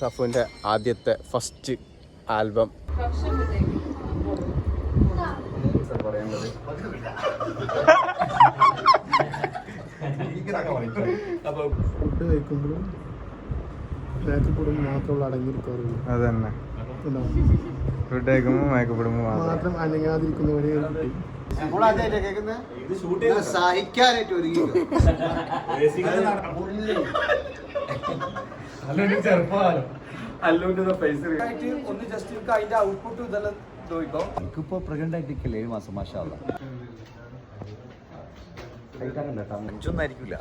സഫുവിന്റെ ആദ്യത്തെ first album. Food കഴിക്കുമ്പോഴും മാത്രമുള്ള അടങ്ങിയിരിക്കാറുള്ളൂ അതന്നെ. ഫുഡ് കഴിക്കുമ്പോൾ മയക്കപ്പെടുമ്പോൾ മാത്രം അനങ്ങാതിരിക്കുന്ന ഒരേ കുട്ടി. സഹിക്കാനായിട്ട് ഒരുങ്ങി ഒന്ന് ജസ്റ്റ് അതിന്റെ ഔട്ട്പുട്ട് എനിക്കിപ്പോ പ്രഗ്നന്റ് ആയിട്ടിരിക്കല്ലേ ഏഴ് മാസം മാഷാല്ല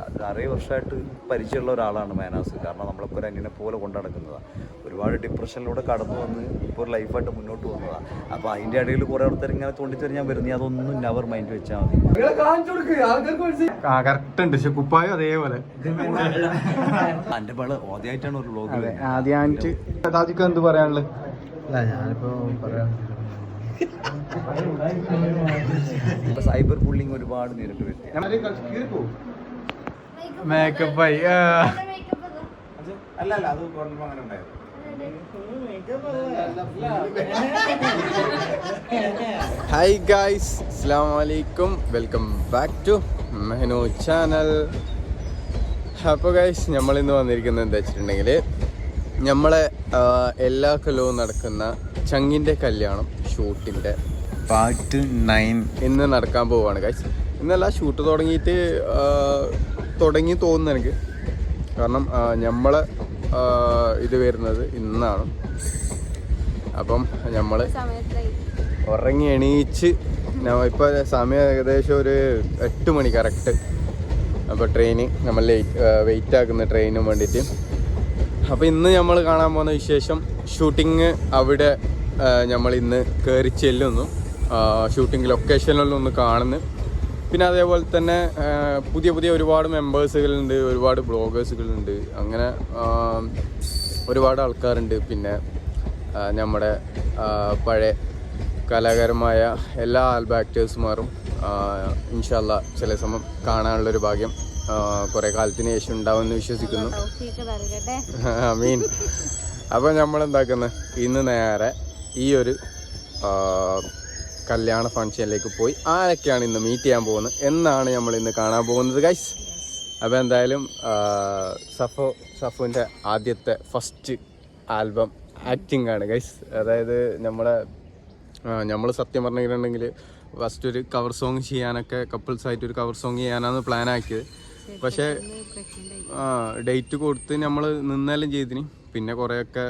അത് അറേ വർഷമായിട്ട് പരിചയമുള്ള ഒരാളാണ് മേനാസ്. കാരണം നമ്മളൊക്കെ ഒരു അങ്ങനെ പോലെ കൊണ്ടു നടക്കുന്നതാണ് ഒരുപാട് ഡിപ്രഷനിലൂടെ കടന്നു വന്ന് ഇപ്പോൾ ഒരു ലൈഫായിട്ട് മുന്നോട്ട് വന്നതാണ് അപ്പോൾ അതിന്റെ ഇടയിൽ കുറേ ആൾക്കാർ ഇങ്ങനെ തോണ്ടിത്തെറി ഞാൻ വരുന്നത് അതൊന്നും നവർ മൈൻഡ് വെച്ചാൽ മതി. കാണിച്ചു കൊടുക്ക്. ആൾക്കാർക്ക് മനസ്സിലായി. കറക്റ്റ് ഉണ്ട്. പക്ഷെ കുപ്പായം അതേപോലെ. എന്റെ പാൾ ആദ്യമായിട്ടാണ് ഒരു വ്ലോഗ് അതെ ആദ്യമായിട്ട് എന്ത് പറയാനുള്ളത്? ഞാനിപ്പോ പറയാം സൈബർ ബുള്ളിങ് ഒരുപാട് നേരിട്ട് വരുത്തി. മേക്കപ്പ് ആയി അല്ല. അല്ല അത് കൊണ്ടുമ്പോ അങ്ങനെ ഉണ്ടായിരുന്നു. ഹായ് ഗായ്സ് അസ്സാം വലൈക്കും വെൽക്കം ബാക്ക് ടു മെഹനു ചാനൽ അപ്പോൾ ഗൈസ് നമ്മളിന്ന് വന്നിരിക്കുന്നത് എന്താ വെച്ചിട്ടുണ്ടെങ്കിൽ നമ്മളെ എല്ലാ കൊല്ലവും നടക്കുന്ന ചങ്ങിന്റെ കല്യാണം. ഷൂട്ടിന്റെ. Part nine. ഇന്ന് നടക്കാൻ പോവുകയാണ് കാശ് ഇന്നല്ല ഷൂട്ട് തുടങ്ങിയിട്ട് തുടങ്ങി തോന്നുന്നു എനിക്ക്. കാരണം ഞമ്മൾ നമ്മളെ ഇത് വരുന്നത് ഇന്നാണ്. അപ്പം നമ്മൾ ഉറങ്ങി എണീച്ച് ഇപ്പോൾ സമയം ഏകദേശം ഒരു എട്ട് മണി കറക്റ്റ് അപ്പോൾ ട്രെയിന് നമ്മൾ ലേറ്റ് വെയിറ്റ് ആക്കുന്ന ട്രെയിനും വേണ്ടിയിട്ട്. അപ്പോൾ ഇന്ന് നമ്മൾ കാണാൻ പോകുന്ന വിശേഷം ഷൂട്ടിങ് അവിടെ നമ്മൾ ഇന്ന് കയറി ചെല്ലുന്നു. ഷൂട്ടിംഗ് ലൊക്കേഷനിലൊന്നും ഒന്ന് കാണുന്നു. പിന്നെ അതേപോലെ തന്നെ പുതിയ പുതിയ ഒരുപാട് മെമ്പേഴ്സുകളുണ്ട് ഒരുപാട് ബ്ലോഗേഴ്സുകളുണ്ട് അങ്ങനെ ഒരുപാട് ആൾക്കാരുണ്ട്. പിന്നെ നമ്മുടെ പഴയ കലാകാരമായ എല്ലാ ആൽബ ആക്ടേഴ്സുമാരും ഇൻഷല്ല ചില സമയം കാണാനുള്ളൊരു ഭാഗ്യം കുറേ കാലത്തിന് ശേഷം ഉണ്ടാവുമെന്ന് വിശ്വസിക്കുന്നു. മീൻ അപ്പോൾ നമ്മൾ എന്താക്കുന്നത് ഇന്ന് നേരെ ഈ ഒരു കല്യാണ ഫംഗ്ഷനിലേക്ക് പോയി ആരൊക്കെയാണ് ഇന്ന് മീറ്റ് ചെയ്യാൻ പോകുന്നത് എന്നാണ് നമ്മൾ ഇന്ന് കാണാൻ പോകുന്നത് ഗൈസ് അപ്പോൾ എന്തായാലും സഫു സഫോ സഫുവിന്റെ ആദ്യത്തെ ഫസ്റ്റ് ആൽബം ആക്ടിംഗ് ആണ് ഗൈസ് അതായത് നമ്മളെ നമ്മൾ സത്യം പറഞ്ഞിട്ടുണ്ടെങ്കിൽ ഫസ്റ്റ് ഒരു കവർ സോങ് ചെയ്യാനൊക്കെ കപ്പിൾസ് ആയിട്ട് ഒരു കവർ സോങ് ചെയ്യാനാണ് പ്ലാൻ ആക്കിയത്. പക്ഷേ ആ ഡേറ്റ് കൊടുത്ത് നമ്മൾ നിന്നെല്ലാം ചെയ്തിന്. പിന്നെ കുറേയൊക്കെ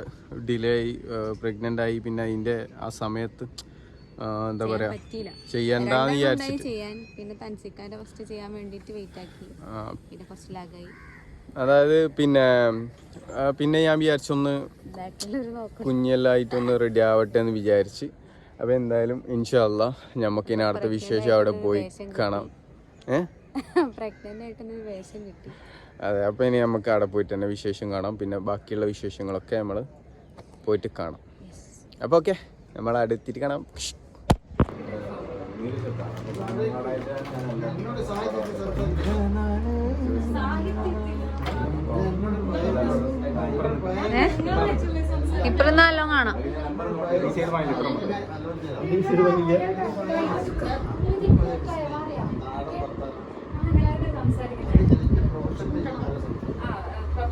ഡിലേ ആയി പ്രഗ്നന്റ് ആയി. പിന്നെ അതിന്റെ ആ സമയത്ത് എന്താ പറയാ ചെയ്യണ്ടെന്ന് വിചാരിച്ചു വിചാരിച്ചിട്ട്. അതായത് പിന്നെ പിന്നെ ഞാൻ വിചാരിച്ചൊന്ന് കുഞ്ഞെല്ലായിട്ടൊന്ന് നോക്കും കുഞ്ഞെല്ലാം ആയിട്ടൊന്ന് റെഡി ആവട്ടെ എന്ന് വിചാരിച്ച്. അപ്പോൾ എന്തായാലും ഇൻഷല്ല നമുക്ക് ഇനി അടുത്ത വിശേഷം അവിടെ പോയി കാണാം. ഏ? പ്രഗ്നന്റ് വേഷം കിട്ടി. അതെ അപ്പോൾ ഇനി നമുക്ക് അവിടെ പോയിട്ട് തന്നെ വിശേഷം കാണാം. പിന്നെ ബാക്കിയുള്ള വിശേഷങ്ങളൊക്കെ നമ്മൾ പോയിട്ട് കാണാം. അപ്പോൾ ഓക്കെ നമ്മൾ അടുത്തിട്ട് കാണാം. ഇപ്പഴും നല്ല കാണാം.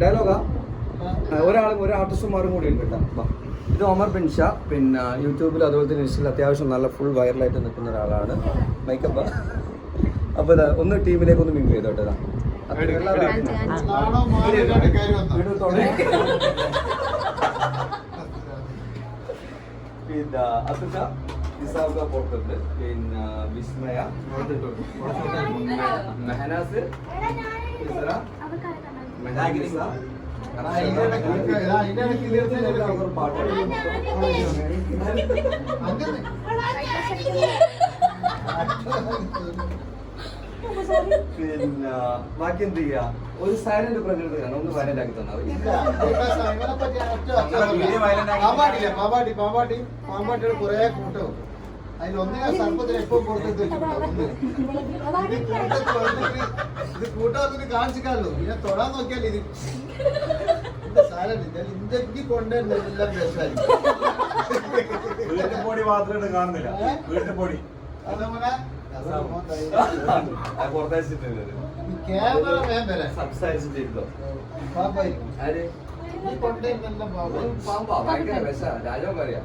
ഡയലോഗാ ഒരാളും ഒരു ആർട്ടിസ്റ്റുമാരും കൂടി ഉണ്ട് കേട്ടോ വാ. ഇത് ഒമർ ബിൻഷ. പിന്നെ യൂട്യൂബിൽ അതുപോലെ തന്നെ ഇൻസ്റ്റയിൽ അത്യാവശ്യം നല്ല ഫുൾ വൈറലായിട്ട് നിൽക്കുന്ന ഒരാളാണ്. മേക്കപ്പ് അപ്പോൾ ഇതാ ഒന്ന് ടീമിലേക്ക് ഒന്ന് മിങ്ക് ചെയ്തോട്ടെ ഇതാ. പിന്നെ അതുക ഇസാബ പുറത്തുണ്ട് പിന്നെ വിസ്മയ. മെഹനാസ്. മെഹനാസ് പിന്നെ ബാക്കി എന്ത് ചെയ്യാ ഒരു സൈലന്റ് പ്രകൃതി കാണാം ഒന്ന് വയലന്റ് ആക്കി തന്നാൽ പാമ്പാട്ടി പാമ്പാട്ടി പാമ്പാട്ടിയുടെ കുറെ കൂട്ടവും അതിലൊന്നിനെ സർപ്പത്തിന് എപ്പോ ഒന്ന്. ഇത് പിന്നെ കൂട്ടത്തിന് കാണിച്ചിക്കാണല്ലോ ഇതിനെ തൊടാൻ നോക്കിയാൽ ഇത് ഇന്ത്യയ്ക്ക് കൊണ്ടുവരുന്ന എല്ലാം ബെസ്റ്റായിരിക്കും വീട്ടിൽ പൊടി മാത്രമായിട്ട് കാണുന്നില്ല. വീട്ടിൽ പൊടി അതേപോലെ പുറത്തയച്ചിട്ടുണ്ട് ക്യാമറ വേം വരാൻ സംസാരിച്ചിട്ടിരുന്നോ? പാമ്പായിരിക്കും പാമ്പാ. ഭയങ്കര വിഷ രാജാവ് അറിയാം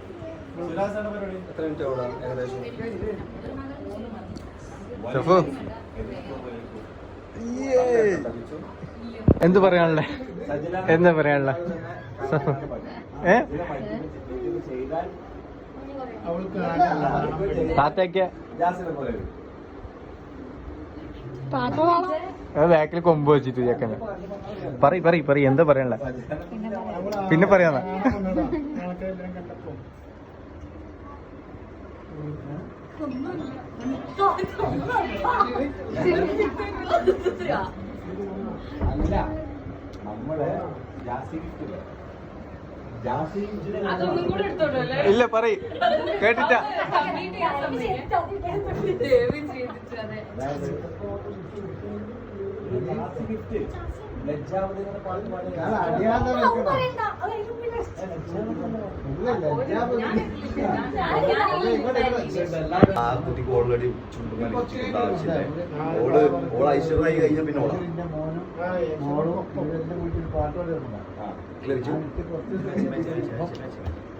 എത്ര മിനിറ്റ് ഓടാം ഏകദേശം. ഷഫു? എന്ത് പറയാനുള്ള? എന്താ പറയാനുള്ള? പോലെ ബാക്കിൽ കൊമ്പ് വെച്ചിട്ട് ചേക്കന് പറയ് പറയ് പറയ്. എന്താ പറയാനുള്ള? പിന്നെ പറയാന്നാ അല്ല നമ്മൾ ഇല്ല? പറയ. കേട്ടിട്ടാ. ഗിഫ്റ്റ് വെക്കണം. ആ കുട്ടിക്ക് ഓൾറെഡി ചുണ്ടുമണി ഓൾ ഐശ്വര്യായി കഴിഞ്ഞ പിന്നെ ഓളാ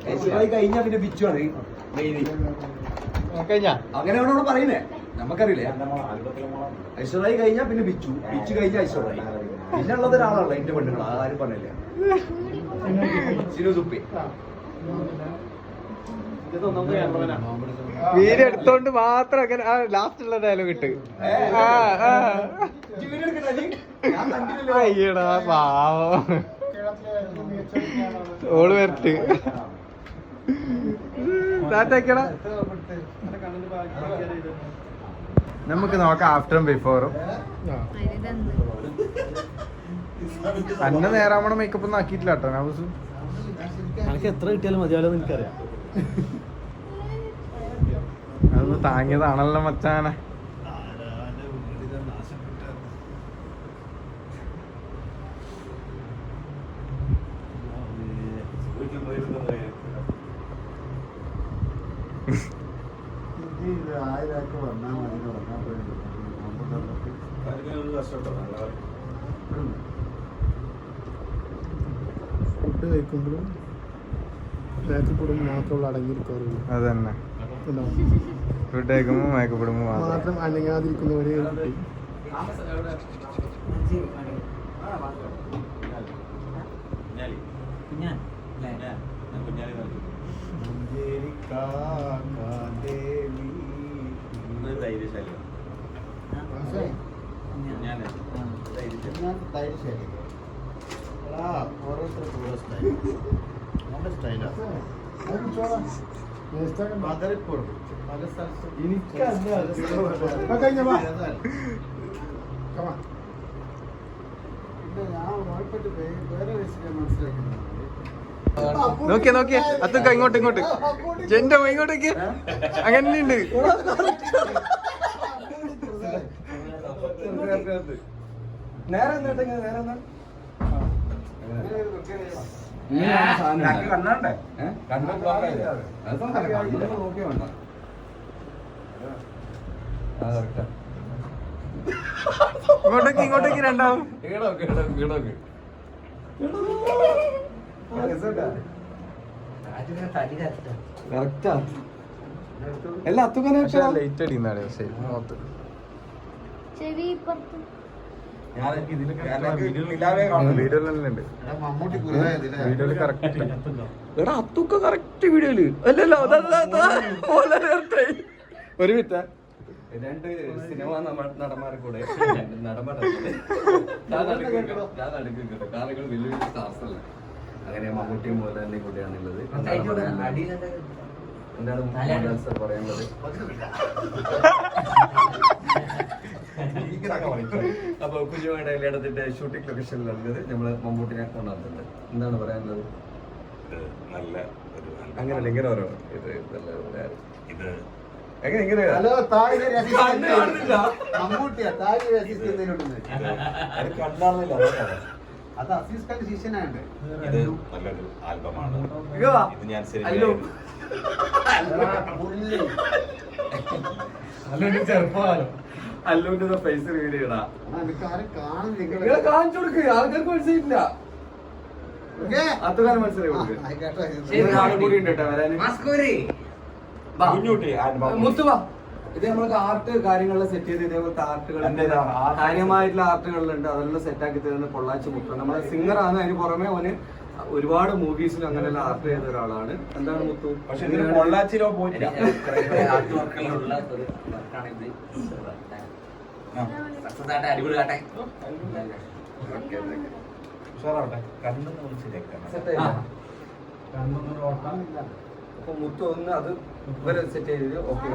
ഐശ്വര്യായി കഴിഞ്ഞ പിന്നെ ബിച്ചു ആണ് മെയിൻ കഴിഞ്ഞാ? അങ്ങനെയാണ് പറയുന്നേ? നമുക്കറിയില്ലേ? ഐശ്വര്യായി കഴിഞ്ഞാ പിന്നെ ബിച്ചു. ബിച്ചു കഴിഞ്ഞ ഐശ്വര്യായി. പിന്നെ ഉള്ളത് ഒരാളാണല്ലോ എന്റെ പെണ്ണുങ്ങൾ ആരും പറഞ്ഞില്ല. സിനു സുപ്പി. വീഡിയോ എടുത്തോണ്ട് മാത്രം അങ്ങനെ ആ ലാസ്റ്റ് ഉള്ള ഡയലോഗ് ഇട്ട്. അയ്യടാ പാവം. ഓൾ വരട്ട്. താറ്റാക്കടാ നമുക്ക് നോക്കാം ആഫ്റ്ററും ബിഫോറും അന്ന നേരാമണ മേക്കപ്പ് ഒന്നും ആക്കിയിട്ടില്ല കേട്ടോ എനിക്ക് എത്ര കിട്ടിയാലും മതിയാലോ എനിക്കറിയാം. അതൊന്ന് താങ്ങിയതാണല്ലോ മച്ചാനെ ആയിരൊക്കെ വന്നാൽ മതി ബാക്കിൽ കൂടുമ്പോൾ മാത്രമുള്ള അടങ്ങിയിരിക്കാറുള്ളൂ. അതന്നെ. ഫുഡ് കഴിക്കുമ്പോ മേക്കപ്പ് ഇടുമ്പോ മാത്രം അനങ്ങാതിരിക്കുന്ന ഒരേ കുട്ടി? ഞാൻ ധൈര്യശാലി. നോക്കിയേ നോക്കിയ. അതൊക്കെ ഇങ്ങോട്ട് ഇങ്ങോട്ട്. എന്റെ ഇങ്ങോട്ടേക്ക്. അങ്ങനെ ഉണ്ട് നേരെ നേരെ കണ്ണാണ്ടേ? ഇങ്ങോട്ടേക്ക് ഇങ്ങോട്ടേക്ക് രണ്ടാവും എല്ലാ അത്തുക്കനെ ലൈറ്റ് അടിയുന്നാണ് പക്ഷേ ചെവി ഞാൻ ഇതിൽ വീഡിയോയിലുണ്ട് എടാ, മമ്മൂട്ടി കുറുതായതില്ലേ വീഡിയോയിൽ കറക്റ്റ് എടാ അത്തുക്ക കറക്റ്റ് വീഡിയോയിൽ. അല്ലല്ലോ. പോലെ. ഒരു രണ്ട് സിനിമ നടന്മാരെ കൂടെ. വലിയ വലിയ സ്റ്റാർസ് അല്ലേ? അങ്ങനെ മമ്മൂട്ടിയും മോഹൻലാലിനെയും കൂടെയാണുള്ളത്. എന്താണ് പറയാനുള്ളത്? എന്താണ് മോഹൻലാൽ സാർ പറയാനുള്ളത് അപ്പൊ കുഞ്ഞുമായിട്ട് കല്യാണത്തിന്റെ ഷൂട്ടിംഗ് ഇറങ്ങിയത് നമ്മൾ മമ്മൂട്ടിനെ കൊണ്ടുവന്നിട്ടുണ്ട്. എന്താണ് പറയാനുള്ളത്? നല്ല ഒരു അങ്ങനെയല്ല ഇങ്ങനെ ഓരോ ഇത് നല്ല ഇത്. എങ്ങനെ ഇങ്ങനെ? ഹലോ താഴെ. മമ്മൂട്ടിയാ താഴെ അത് അസീസ് ഖാൻ ശിഷ്യനായുണ്ട് ഇത് നല്ലൊരു ആൽബമാണ്. ഇത് ഞാൻ അല്ലോ. പുള്ളി അല്ലുവിന്റെ ആരും കാണുന്നില്ല നിങ്ങളെ. കാണിച്ചു ആൾക്കാർക്ക് മനസ്സിലില്ല? അത്തുകാലം മനസ്സിലായി കൂടി ഉണ്ട് കേട്ടോ വരാന്. വാ. ഇത് നമ്മൾക്ക് ആർട്ട് കാര്യങ്ങളെല്ലാം സെറ്റ് ചെയ്ത് ഇതേപോലത്തെ ആർട്ടുകൾ കാര്യമായിട്ടുള്ള ആർട്ടുകളുണ്ട് അതെല്ലാം സെറ്റ് ആക്കി തരുന്ന പൊള്ളാച്ചി മുത്തു നമ്മളെ സിംഗർ ആണ്. അതിന് പുറമെ അവന് ഒരുപാട് മൂവീസിൽ അങ്ങനെയുള്ള ആർട്ട് ചെയ്ത ഒരാളാണ്. എന്താണ് മുത്തു? പക്ഷെ പൊള്ളാച്ചിലോ പോയിട്ടില്ല. ഉഷാറാവട്ടെ. കണ്ണൊന്ന് ആയില്ലേ? അപ്പൊ മുത്തു ഒന്ന് അത് ഇവരെ സെറ്റ് ചെയ്ത് ഓക്കെ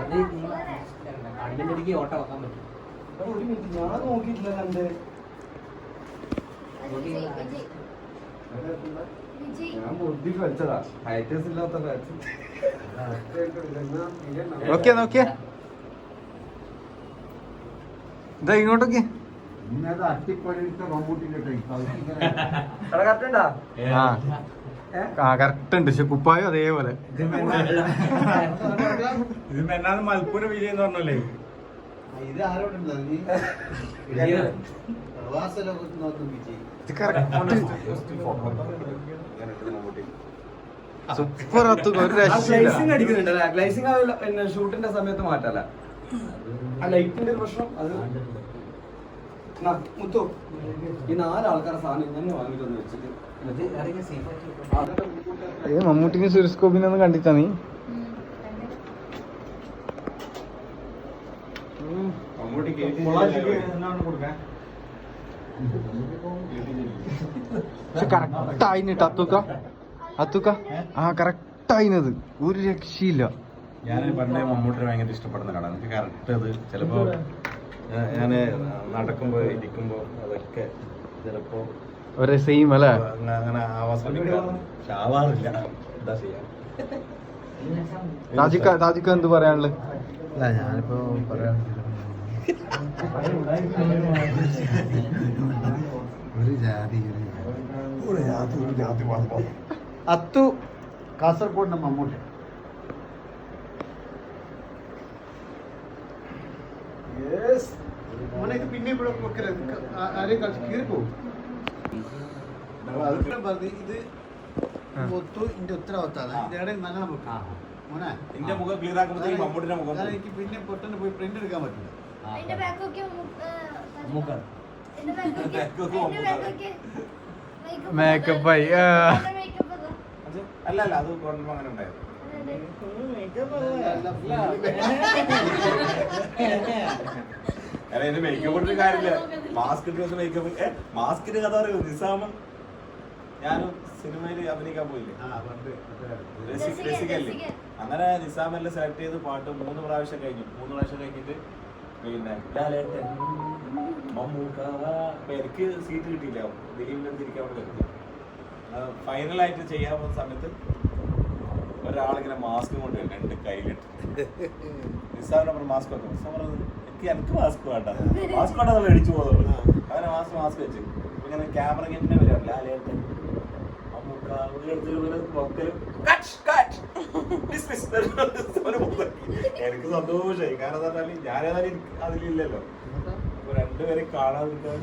ഒരു മിനിറ്റ് ഞാൻ നോക്കിയിട്ടില്ല കണ്ട്. ഞാൻ ബുദ്ധി വെച്ചതാ ഹൈറ്റേഴ്സ് ഇല്ലാത്ത ബാച്ച് നോക്കിയാ നോക്കിയാ. ഇതാ ഇങ്ങോട്ടൊക്കെ. ഇന്നത് അട്ടിപ്പണിയിട്ട ആ. കറക്റ്റ് ഉണ്ട്. പക്ഷെ കുപ്പായം അതേപോലെ. ഇത് വിജയം മൽപ്പൂര് വിജയ് എന്ന് പറഞ്ഞല്ലേ? ഇത് സൂപ്പർ ഒരു രക്ഷയില്ല. ഷൂട്ടിന്റെ സമയത്ത് മാറ്റല്ല? ആ ലൈറ്റിന്റെ ഒരു പ്രശ്നം അത് മുത്തു. ഈ നാലാൾക്കാരെ സാധനം തന്നെ വാങ്ങിട്ടൊന്ന് വെച്ചിട്ട് ഇത് മമ്മൂട്ടിക്ക് സുരസ്കോപ്പിനെ ഒന്ന് കണ്ടിട്ടാ നീ? പക്ഷെ കറക്റ്റ് ആയിന്നിട്ട് അത്തുക്ക. അത്തുക്ക? ആ കറക്റ്റ് ഒരു രക്ഷയില്ല. ഞാൻ പണ്ടേ മമ്മൂട്ടിനെ ഭയങ്കര ഇഷ്ടപ്പെടുന്ന കട എനിക്ക് കറക്റ്റ് അത് ചിലപ്പോ ഞാൻ നടക്കുമ്പോ ഇരിക്കുമ്പോ അതൊക്കെ ചിലപ്പോ ഒരേ സെയിം അല്ലേ? അങ്ങ- അങ്ങനെ ആവാൻ ശ്രമിക്കാറുണ്ട് പക്ഷെ ആവാറില്ല എന്താ ചെയ്യാ? താജിക്ക താജിക്ക എന്ത് പറയാനുള്ളത് അല്ല ഞാനിപ്പോ പറയാൻ ഒരു ജാതി അത്തു കാസർഗോഡിന്റെ മമ്മൂട്ടി. പിന്നെ ഇവിടെ ആരെയും അതുകൊണ്ട് പറഞ്ഞ് ഇത് ഒത്തു ഇന്റെ ഉത്തരവാദിത്താണ് ഇതിന്റെ നല്ലോണം വെക്കാം മോനെ. മുഖം ക്ലിയർ ആക്കുമ്പോഴത്തേക്ക് മമ്മൂട്ടിന്റെ മുഖം. കാരണം എനിക്ക് പിന്നെ പെട്ടെന്ന് പോയി പ്രിന്റ് എടുക്കാൻ പറ്റില്ല. മേക്കപ്പ് ആയി. അല്ല അല്ല അത് കൊണ്ടുമ്പോ അങ്ങനെ ഉണ്ടായിരുന്നു അല്ല എന്റെ മേക്കപ്പ് കാര്യമില്ല. മാസ്ക് മാസ്കിന്റെ കഥ പറയൂ നിസാമ് ഞാനും സിനിമയിൽ അഭിനയിക്കാൻ പോയില്ലേ? രസികല്ലേ അങ്ങനെ നിസാമെല്ലാം സെലക്ട് ചെയ്ത് പാട്ട് മൂന്ന് പ്രാവശ്യം കഴിഞ്ഞു. മൂന്ന് പ്രാവശ്യം കഴിഞ്ഞിട്ട് പിന്നെ ലാലേട്ടൻ, മമ്മൂക്ക എനിക്ക് സീറ്റ് കിട്ടിയില്ല. ദിലീപിന്റെ തിരിക്കാൻ വേണ്ടി ഫൈനലായിട്ട് ചെയ്യാൻ പോകുന്ന സമയത്ത് ഒരാളിങ്ങനെ മാസ്ക് കൊണ്ട് രണ്ട് കയ്യിലിട്ട്. നിസാമിന് അപ്പുറം മാസ്ക് വെക്കും. നിസാം പറഞ്ഞു എനിക്ക് എനിക്ക് മാസ്ക് വേണ്ട. മാസ്ക് വേണ്ട നമ്മൾ അടിച്ചു പോകുന്നത് അങ്ങനെ മാസ്ക് മാസ്ക് വെച്ച്. ഇങ്ങനെ ക്യാമറ ഇങ്ങനെ വരാം. ലാലേട്ടൻ മമ്മൂക്ക ഇവിടെ അടുത്ത് ഇങ്ങനെ നോക്കലും കട്ട് കട്ട് ഡിസ്മിസ് എനിക്ക് സന്തോഷമായി. കാരണം ഞാൻ ഏതായാലും അതിലില്ലല്ലോ. അപ്പൊ രണ്ടുപേരെ കാണാതിരിക്കാൻ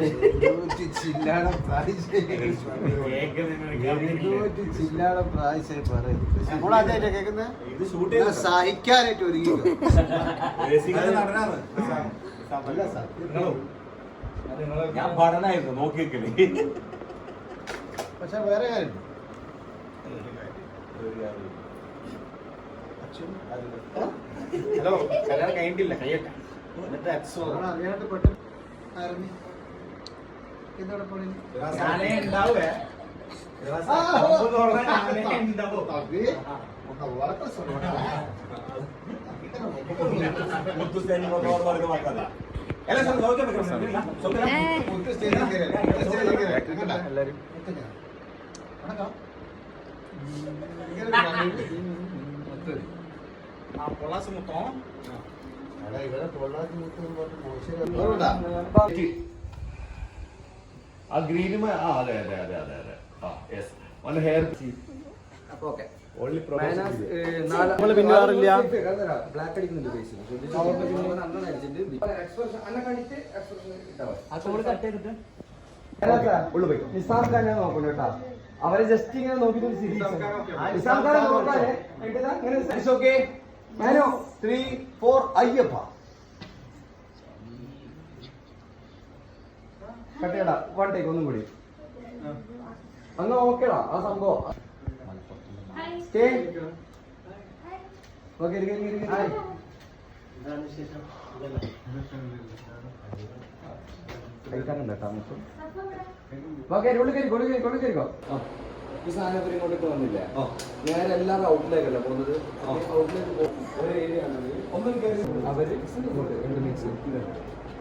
സഹിക്കാനായിട്ട് ഒരുങ്ങി സത്യം. ഞാൻ പഠനായിരുന്നു നോക്കി വെക്കൽ പക്ഷെ വേറെ കാര്യം ഹലോ കല്യാണം കഴിഞ്ഞിട്ടില്ല കയ്യട്ടെ എന്നിട്ട് അച്ഛോ നമ്മൾ അറിയാണ്ട് പെട്ടെന്ന് ഇറങ്ങി ഇതോടെ പോണി ഞാനേ ഉണ്ടാവേ ആ, സംഭവം പറഞ്ഞാൽ ഞാനേ ഉണ്ടാവും തമ്പി, വളരെ സുഖമാണ്. മുത്തുസ്തേനി കൊണ്ടോട് പറയുന്ന വാക്കല്ല ಎಲ್ಲ ಸರ್ ಓಕೆ ಬೇಕು മുത്ത് സ്റ്റേജിൽ കയറി. മുത്ത് ആ പൊള്ളാസ് മുത്തം അല്ല ഇവിടെ പൊള്ളാസ് മുത്തം പറഞ്ഞു മോശം ആ ഗ്രീനും ആ അതെ അതെ അതെ അതെ ആ യെസ് വൺ ഹെയർ അപ്പൊ ഓക്കെ ഉള്ളു പോയി നിസാർ ഖാൻ ഞാൻ നോക്കുന്നു കേട്ടോ അവരെ ജസ്റ്റ് ഇങ്ങനെ നോക്കിട്ട് ഇങ്ങനെ ഓക്കെ. മാനോ ത്രീ ഫോർ അയ്യപ്പ. കട്ടിയടാ വൺ ടേക്ക് ഒന്നും കൂടി. അങ്ങ് ഓക്കേടാ ആ സംഭവം. സ്റ്റേ ഇരിക്കും ഇരിക്കെ ഇരിക്കെ ഇരിക്കെ. കഴിക്കാനുണ്ട് കേട്ടോ നമുക്ക് ഈ സാധനം ഇവർ ഇങ്ങോട്ടേക്ക് വന്നില്ല? നേരെ എല്ലാവരും ഔട്ടിലേക്കല്ല പോകുന്നത്? അവർ ഇങ്ങോട്ട്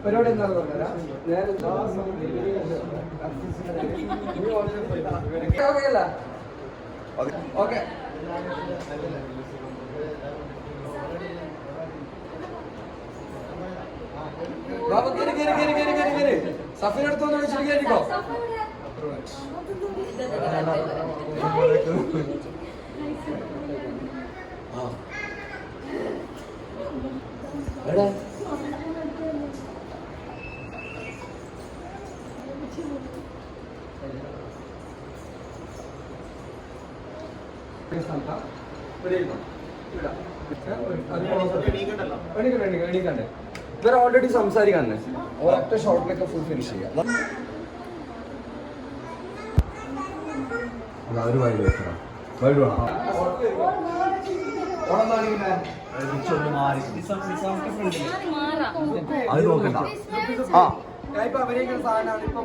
പരിപാടി എന്താണെന്ന് പറഞ്ഞാൽ നേരെ ഓക്കെ. ബാബു കയറി കയറി കയറി കയറി കയറി. കയറി സഫിൻ അടുത്തൊന്ന് വിളിച്ചിട്ട് കയറിക്കോ എടാ ഇവർ ഓൾറെഡി സംസാരിക്കാന്നെ ഒരൊറ്റ ഷോട്ടിലൊക്കെ ഫുൾ ഫിനിഷ് ചെയ്യാം. ഒരു വൈഡ് വെക്കണം വൈഡ് വേണം? അത് നോക്കണ്ട. ആ. സാധനമാണ് ഇപ്പൊ.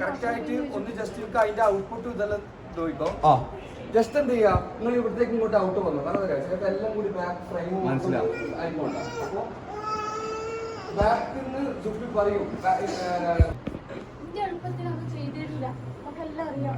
കറക്റ്റ് ആയിട്ട് ഒന്ന് ജസ്റ്റ് അതിന്റെ ഔട്ട്പുട്ട് ഇതെല്ലാം നോക്കിക്കോ ജസ്റ്റ് എന്ത് ചെയ്യാ? നിങ്ങൾ ഇവിടത്തേക്ക് ഇങ്ങോട്ട് ഔട്ട് വന്നു. കാരണം എല്ലാം കൂടി ബാക്ക് ഫ്രെയിം മനസ്സിലാവും. ആയിക്കോട്ടെ. അപ്പൊ ബാക്കിൽ നിന്ന് സുപ്പി പറയും അത് ചെയ്തിട്ടില്ല നമുക്കെല്ലാം അറിയാം.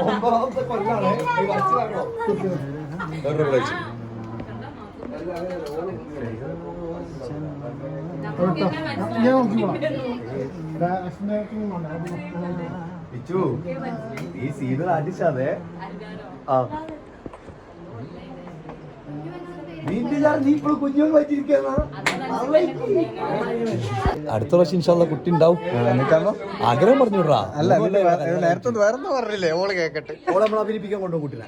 ഒമ്പതാമത്തെ കൊല്ലാണ്. ഈ വർഷമാണോ പിച്ചു ഈ അടിച്ചതെ ആ. അടുത്ത പ്രാവശ്യം ഇൻഷാല്ല കുട്ടി ഉണ്ടാവും. ആഗ്രഹം പറഞ്ഞു വിടാ അല്ല നേരത്തെ വേറെന്താ പറഞ്ഞില്ലേ? ഓൾ കേക്കട്ടെ. ഓളെ നമ്മൾ അഭിനയിപ്പിക്കാൻ കൊണ്ടു കുട്ടിനെ.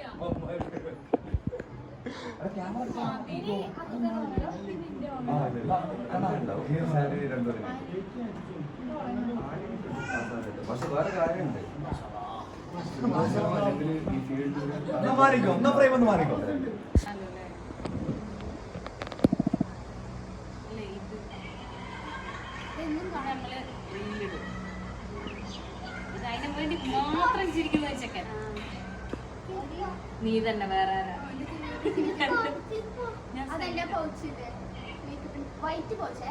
പക്ഷെ വേറെ കാര്യമുണ്ട് മാറിക്കോ ഒന്ന് മാറിക്കോ നീ തന്നെ വേറെ ആരാ? പൗച്ചില്ലേ? വൈറ്റ് പോച്ചേ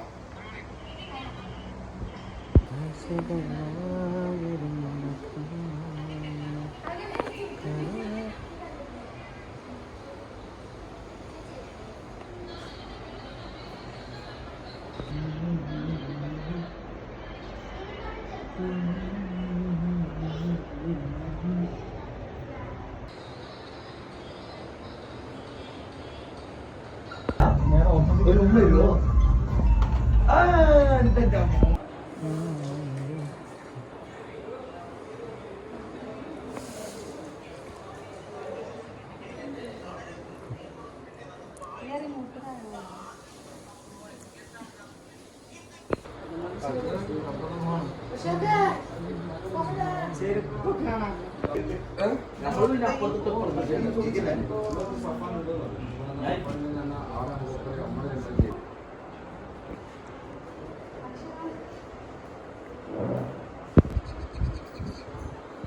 ഒരു ഉമ്മ ഇല്ലോ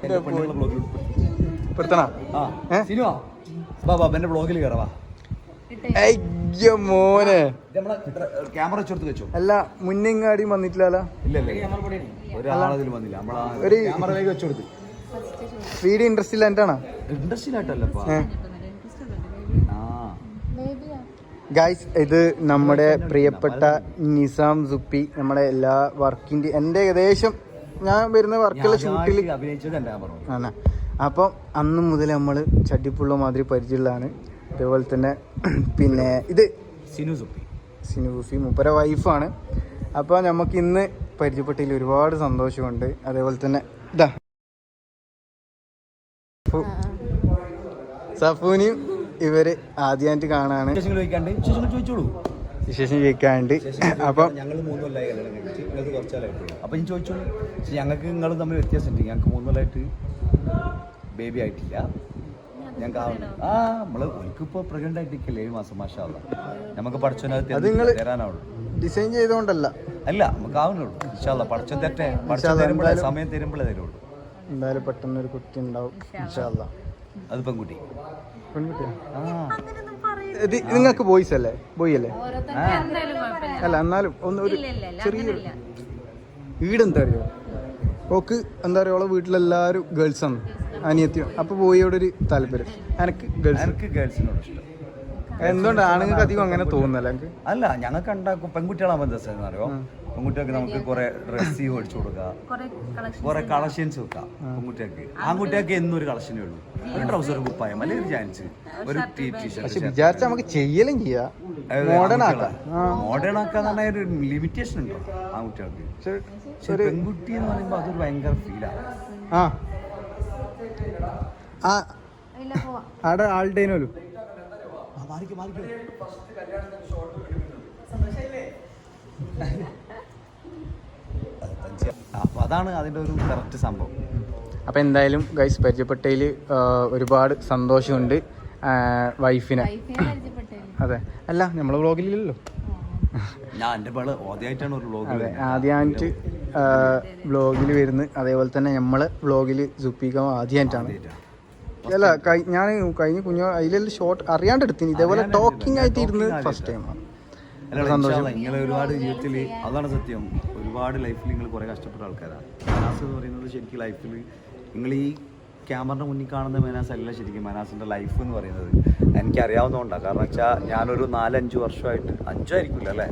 എന്റെ ബ്ലോഗിൽ മോനെ. ക്യാമറ വെച്ചെടുത്ത് വെച്ചോ? അല്ല മുന്നിങ്ങാടി വന്നിട്ടില്ലല്ലോ? ഇല്ല ഇല്ല ഒരാളതിൽ വന്നില്ല. നമ്മളാ ഒരു- ഇൻട്രസ്റ്റ് ഗായ്സ് ഇത് നമ്മുടെ പ്രിയപ്പെട്ട നിസാം സുപ്പി നമ്മുടെ എല്ലാ വർക്കിന്റെ എന്റെ ഏകദേശം ഞാൻ വരുന്ന വർക്കുള്ള ഷൂട്ടിൽ അപ്പം അന്ന് മുതൽ നമ്മൾ ചട്ടിപ്പുള്ള മാതിരി പരിചയമുള്ളതാണ്. അതേപോലെ തന്നെ പിന്നെ ഇത് സിനു സുപ്പി. സിനുഫി മുപ്പര വൈഫാണ് അപ്പോൾ നമുക്ക് ഇന്ന് പരിചയപ്പെട്ടതിൽ ഒരുപാട് സന്തോഷമുണ്ട്. അതേപോലെ തന്നെ ഇതാ. സഫൂനിയും ഇവർ ആദ്യമായിട്ട് കാണാണ്. ചോദിച്ചോളൂ. വിശേഷം ചോദിക്കാണ്ട് അപ്പം ഞങ്ങൾ മൂന്ന് കൊല്ലമായി കല്യാണം കഴിച്ച് നിങ്ങൾക്ക് കുറച്ചാലായിട്ടുള്ളൂ അപ്പം ഞാൻ ചോദിച്ചു ഞങ്ങൾക്ക് നിങ്ങൾ തമ്മിൽ വ്യത്യാസമുണ്ട്. ഞങ്ങൾക്ക് മൂന്ന് കൊല്ലമായിട്ട് ബേബി ആയിട്ടില്ല. ഞങ്ങൾക്ക് ആ നമ്മൾ എനിക്കിപ്പോൾ പ്രഗ്നന്റ് ആയിട്ടിരിക്കല്ലേ? ഏഴ് മാസം നമുക്ക് പഠിച്ചോനകത്ത് തരാനാവുള്ളൂ. ഡിസൈൻ ചെയ്തുകൊണ്ടല്ല അല്ല നമുക്ക് ആവുന്നുള്ളൂ. ഇൻഷാല്ല പഠിച്ചോ തെറ്റേ പഠിച്ചോ ഇൻഷാല്ലാ, തരുമ്പോഴേ എന്തായാലും- സമയം തരുമ്പോഴേ തരുള്ളൂ. എന്തായാലും പെട്ടെന്ന് ഒരു കുട്ടി ഉണ്ടാവും. ഇൻഷാല്ലാ. അത് പെൺകുട്ടി. പെൺകുട്ടിയാ? ആ. ഇത് നിങ്ങൾക്ക് ബോയ്സ് അല്ലേ? ബോയ് അല്ലേ? അല്ല എന്നാലും ഒന്ന് ഒരു ചെറിയ ഇല്ല, ഇല്ല, ചെറിയൊരു വീടെന്താ അറിയോ? ഓക്ക് എന്താ പറയുക ഓളെ വീട്ടിലെല്ലാവരും ഗേൾസാണ് ആണ് അനിയത്തിയും. അപ്പൊ ബോയിയോടൊരു താല്പര്യം. എനിക്ക് ഗേൾസ് എനിക്ക് ഗേൾസിനോട് ഇഷ്ടം. എന്തുകൊണ്ട് ആണുങ്ങൾക്ക് അധികം അങ്ങനെ തോന്നുന്നല്ല അല്ല ഞങ്ങൾക്ക് ഉണ്ടാക്കും. പെൺകുട്ടികളാകുമ്പോൾ എന്താ അറിയോ? പെൺകുട്ടികൾക്ക് നമുക്ക് കുറെ ഡ്രസ്സ് മേടിച്ചു കൊടുക്കാം. കുറെ കളക്ഷൻ കുറെ കളക്ഷൻസ് വെക്കാം പെൺകുട്ടികൾക്ക്. ആൺകുട്ടികൾക്ക് എന്നും ഒരു കളക്ഷനേ ഉള്ളൂ. ഒരു ട്രൗസർ കുപ്പായം അല്ലെങ്കിൽ ഒരു ജീൻസ് ഒരു ടീ ഷർട്ട് ടീഷർട്ട് വിചാരിച്ച നമുക്ക് ചെയ്യലും ചെയ്യാം. മോഡേൺ ആക്കാം. മോഡേൺ ആക്കാൻ പറഞ്ഞാൽ ഒരു ലിമിറ്റേഷൻ ഉണ്ടോ ആൺകുട്ടികൾക്ക്? പക്ഷെ പെൺകുട്ടി എന്ന് പറയുമ്പോൾ അതൊരു ഭയങ്കര ഫീലാണ് ആ. ആ. ഇല്ല കല്യാണത്തിന് ആടെ ആളുടേനോലും മാറിക്കോ മാറിക്കോ അപ്പൊ അതാണ് അതിന്റെ ഒരു കറക്റ്റ് സംഭവം. അപ്പോൾ എന്തായാലും ഗൈസ് പരിചയപ്പെട്ടതിൽ ഒരുപാട് സന്തോഷമുണ്ട് വൈഫിനെ. അതെ. അല്ല നമ്മളെ വ്ളോഗിലില്ലല്ലോ അതെ ആദ്യമായിട്ട് വ്ളോഗിൽ വരുന്നു അതേപോലെ തന്നെ നമ്മളെ വ്ളോഗിൽ സുപ്പിക്കാൻ ആദ്യമായിട്ടാണ്. അല്ല ഞാൻ കഴിഞ്ഞ കുഞ്ഞു അതിലെല്ലാം ഷോർട്ട് അറിയാണ്ട് എടുത്തിന്. ഇതേപോലെ ടോക്കിംഗ് ആയിട്ട് ഇരുന്ന് ഫസ്റ്റ് ഫസ്റ്റ് ടൈമാണ് അല്ല സന്തോഷം. നിങ്ങൾ ഒരുപാട് ജീവിതത്തിൽ അതാണ് സത്യം. ഒരുപാട് ലൈഫിൽ നിങ്ങൾ കുറെ കഷ്ടപ്പെട്ട ആൾക്കാരാണ് മനാസ് എന്ന് പറയുന്നത് ശരിക്കും ലൈഫിൽ നിങ്ങൾ ഈ ക്യാമറയുടെ മുന്നിൽ കാണുന്ന മനാസ് അല്ല ശരിക്കും മനാസിന്റെ ലൈഫ് എന്ന് പറയുന്നത്. എനിക്ക് അറിയാവുന്നതുകൊണ്ടാണ് കാരണം വെച്ചാൽ ഞാനൊരു നാലഞ്ച് വർഷമായിട്ട് അഞ്ചായിരിക്കില്ല അല്ലേ?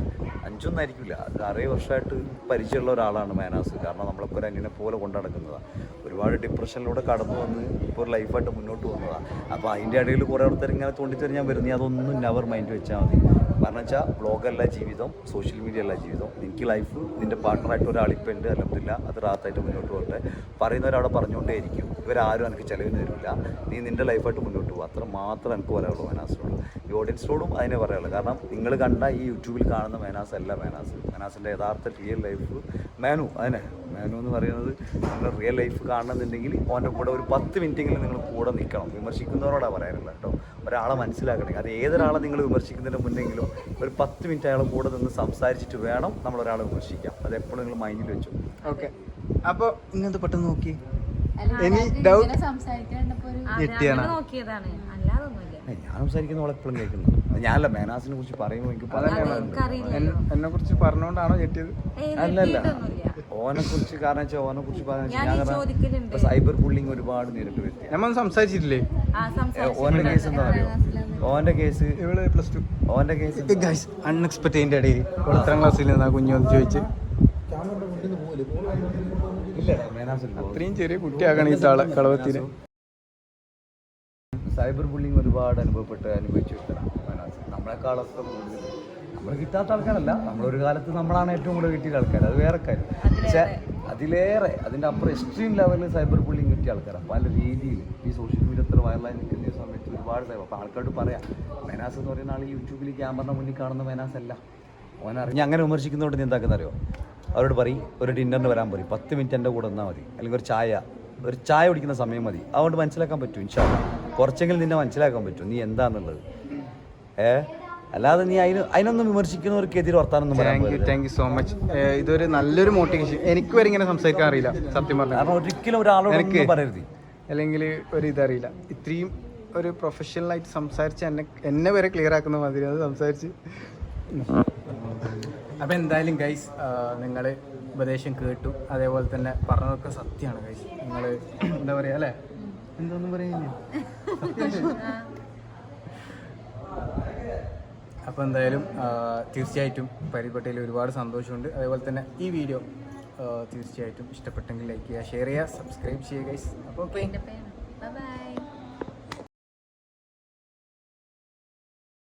അഞ്ചൊന്നും ആയിരിക്കില്ല അറേ വർഷമായിട്ട് പരിചയമുള്ള ഒരാളാണ് മേനാസ്. കാരണം നമ്മളൊക്കെ ഒരു അന്യനെ പോലെ കൊണ്ടു നടക്കുന്നതാണ് ഒരുപാട് ഡിപ്രഷനിലൂടെ കടന്നു വന്ന് ഇപ്പോൾ ഒരു ലൈഫായിട്ട് മുന്നോട്ട് വന്നതാണ് അപ്പോൾ അതിന്റെ ഇടയിൽ കുറേ ആൾക്കാർ ഇങ്ങനെ തോണ്ടിത്തരും ഞാൻ വരുന്നത് അതൊന്നും നെവർ മൈൻഡ് വെച്ചാൽ മതി. കാരണം വെച്ചാൽ ബ്ലോഗല്ല ജീവിതം സോഷ്യൽ മീഡിയ അല്ല ജീവിതം എനിക്ക് ലൈഫ് നിന്റെ പാർട്ട്ണറായിട്ട് ഒരാളിപ്പം ഉണ്ട് അല്ലെന്നില്ല അത് റാത്തായിട്ട് മുന്നോട്ട് പോകട്ടെ. പറയുന്നവരവിടെ പറഞ്ഞുകൊണ്ടേ ഇരിക്കും ഇവരാരും എനിക്ക് ചിലവിന് തരില്ല നീ നിന്റെ ലൈഫായിട്ട് മുന്നോട്ട് പോകും അത്ര മാത്രം എനിക്ക് പറയാനുള്ളൂ മേനാസിനോട്. ഈ ഓഡിയൻസിനോടും അതിനെ പറയാനുള്ളൂ. കാരണം നിങ്ങൾ കണ്ട ഈ യൂട്യൂബിൽ കാണുന്ന മേനാസ് അല്ല മേനാസ്. മേനാസിന്റെ യഥാർത്ഥ റിയൽ ലൈഫ് മേനു അതിനെ. മേനു എന്ന് പറയുന്നത് നിങ്ങൾ റിയൽ ലൈഫ് കാണണമെന്നുണ്ടെങ്കിൽ ഓന്റെ കൂടെ ഒരു പത്ത് മിനിറ്റെങ്കിലും നിങ്ങൾ കൂടെ നിൽക്കണം. വിമർശിക്കുന്നവരോടാണ് പറയാനുള്ളത് കേട്ടോ. ഒരാളെ മനസ്സിലാക്കണമെങ്കിൽ. അത് ഏതൊരാളെ നിങ്ങൾ വിമർശിക്കുന്നതിന് മുന്നെങ്കിലും ഒരു പത്ത് മിനിറ്റ് അയാളെ കൂടെ നിന്ന് സംസാരിച്ചിട്ട് വേണം നമ്മൾ ഒരാളെ വിമർശിക്കാം. അത് എപ്പോഴും നിങ്ങൾ മൈൻഡിൽ വെച്ചു. ഓക്കെ. അപ്പൊ ഇങ്ങനത്തെ പെട്ടെന്ന് നോക്കി. ഇനി ഒരു ഞെട്ടിയാണ്. ഞാൻ സംസാരിക്കുന്ന അവളെ എപ്പോഴും കേൾക്കുന്നു ഞാനല്ല മേനാസിനെ കുറിച്ച് പറയുമ്പോൾ എനിക്ക് എന്നെ കുറിച്ച് പറഞ്ഞോണ്ടാണോ ഞെട്ടിയത്? അല്ലല്ല. ഓനെ കുറിച്ച് കാരണം വെച്ചാൽ ഓനെ കുറിച്ച് ഞാൻ ഈ സൈബർ ബുള്ളിങ് ഒരുപാട് നേരിട്ട് വരുത്തി. നമ്മൾ സംസാരിച്ചിട്ടില്ലേ. ഓന്റെ കേസ് എന്താ അറിയോ? ഓന്റെ കേസ് ഇവൾ പ്ലസ് ടു ഓന്റെ കേസ് ഗൈസ് അൺഎക്സ്പെക്ടഡിന്റെ ഇടയിൽ എത്രാം ക്ലാസ്സിൽ നിന്ന് ആ കുഞ്ഞു വന്ന് ചോദിച്ച്. ഇത്രയും ചെറിയ കുട്ടിയാകണം ഈ താള കളവത്തിന്. സൈബർ ബുള്ളിങ് ഒരുപാട് അനുഭവപ്പെട്ട് അനുഭവിച്ചു. നമ്മളെക്കാളൊക്കെ കൂടുതൽ നമ്മൾ കിട്ടാത്ത ആൾക്കാരല്ല. നമ്മളൊരു കാലത്ത് നമ്മളാണ് ഏറ്റവും കൂടുതൽ കിട്ടിയ ആൾക്കാർ അത് വേറെ കാര്യം. പക്ഷേ അതിലേറെ അതിന്റെ അപ്പുറം എക്സ്ട്രീം ലെവലിൽ സൈബർ ബുള്ളിങ് കിട്ടിയ ആൾക്കാരാണ് പല രീതിയിൽ ഈ സോഷ്യൽ മീഡിയ അത്ര വൈറലായി നിൽക്കുന്ന സമയത്ത് ഒരുപാട് സൈബർ അപ്പോൾ ആൾക്കാരോട് പറയാം മെനാസ് എന്ന് പറയുന്ന ആൾ യൂട്യൂബിൽ ക്യാമറ മുന്നിൽ കാണുന്ന മെനാസ് അല്ല. ഓനറിഞ്ഞ് അങ്ങനെ വിമർശിക്കുന്നതുകൊണ്ട് നീ എന്താക്കുന്ന അറിയോ? അവരോട് പറയും ഒരു ഡിന്നറിന് വരാൻ പറയും. പത്ത് മിനിറ്റ് എന്റെ കൂടെ നിന്നാൽ മതി. അല്ലെങ്കിൽ ഒരു ചായ ഒരു ചായ കുടിക്കുന്ന സമയം മതി. അതുകൊണ്ട് മനസ്സിലാക്കാൻ പറ്റും ഇൻഷാ. കുറച്ചെങ്കിലും നിന്നെ മനസ്സിലാക്കാൻ പറ്റും. നീ എന്താണെന്നുള്ളത് ഏ അല്ലാതെ നീ അതിന് അതിനൊന്നും വിമർശിക്കുന്നവർക്ക് എതിരെ വർത്താനൊന്നും പറയാൻ thank you. Thank you so much ഇതൊരു നല്ലൊരു മോട്ടിവേഷൻ എനിക്ക് വരെ ഇങ്ങനെ സംസാരിക്കാൻ അറിയില്ല സത്യം പറഞ്ഞു. കാരണം ഒരിക്കലും ഒരാളോട് എനിക്ക് ഒന്നും പറയരുത്. അല്ലെങ്കിൽ ഒരു ഇതറിയില്ല. ഇത്രയും ഒരു പ്രൊഫഷണൽ പ്രൊഫഷണലായിട്ട് സംസാരിച്ച് എന്നെ എന്നെ വരെ ക്ലിയർ ആക്കുന്ന മാതിരി അത് സംസാരിച്ച്. അപ്പം എന്തായാലും ഗൈസ് നിങ്ങൾ ഉപദേശം കേട്ടു. അതേപോലെ തന്നെ പറഞ്ഞതൊക്കെ സത്യമാണ് ഗൈസ് നിങ്ങൾ എന്താ പറയുക അല്ലേ? എന്തോന്നും പറയുന്നില്ല അപ്പോൾ എന്തായാലും തീർച്ചയായിട്ടും പരിപാടിയിൽ ഒരുപാട് സന്തോഷമുണ്ട്. അതേപോലെ തന്നെ ഈ വീഡിയോ തീർച്ചയായിട്ടും ഇഷ്ടപ്പെട്ടെങ്കിൽ ലൈക്ക് ചെയ്യുക ഷെയർ ചെയ്യുക സബ്സ്ക്രൈബ് ചെയ്യുക അപ്പോൾ ബൈ